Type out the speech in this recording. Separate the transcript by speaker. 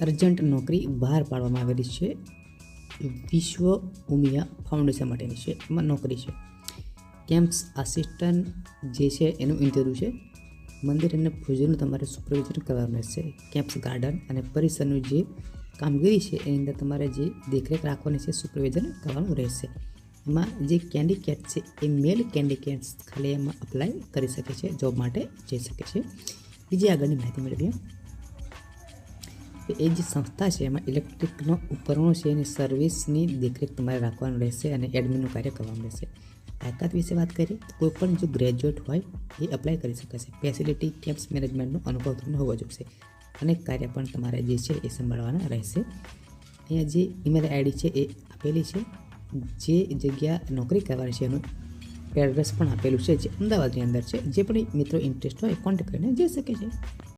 Speaker 1: Urgent નોકરી બહાર પાડવામાં આવેલી છે. વિશ્વ ઉમિયા ફાઉન્ડેશન માટેની છે, એમાં નોકરી છે. કેમ્પ્સ આસિસ્ટન્ટ જે છે, એનું ઇન્ટરવ્યૂ છે. મંદિર અને ભોજનનું તમારે સુપરવિઝન કરવાનું રહેશે. કેમ્પ્સ ગાર્ડન અને પરિસરનું જે કામગીરી છે, એની અંદર તમારે જે દેખરેખ રાખવાની છે સુપરવિઝન કરવાનું રહેશે. એમાં જે કેન્ડિકેટ છે, એ મેલ કેન્ડિકેટ્સ ખાલી એમાં અપ્લાય કરી શકે છે જોબ માટે જઈ શકે છે. બીજી આગળની માહિતી મેળવીએ. તો એ જે સંસ્થા છે એમાં ઇલેક્ટ્રિકનો ઉપકરણો છે એની સર્વિસની દેખરેખ તમારે રાખવાનું રહેશે અને એડમિનનું કાર્ય કરવાનું રહેશે. તાકાત વિશે વાત કરીએ તો કોઈ પણ જો ગ્રેજ્યુએટ હોય એ અપ્લાય કરી શકે છે. ફેસિલિટી કેમ્પ્સ મેનેજમેન્ટનો અનુભવ તમને હોવો જોઈશે. અનેક કાર્ય પણ તમારે જે છે એ સંભાળવાના રહેશે. અહીંયા જે ઈમેલ આઈડી છે એ આપેલી છે. જે જગ્યા નોકરી કરવાની છે એનું એડ્રેસ પણ આપેલું છે જે અમદાવાદની અંદર છે. જે પણ મિત્રો ઇન્ટરેસ્ટ હોય કોન્ટેક્ટ કરીને જઈ શકે છે.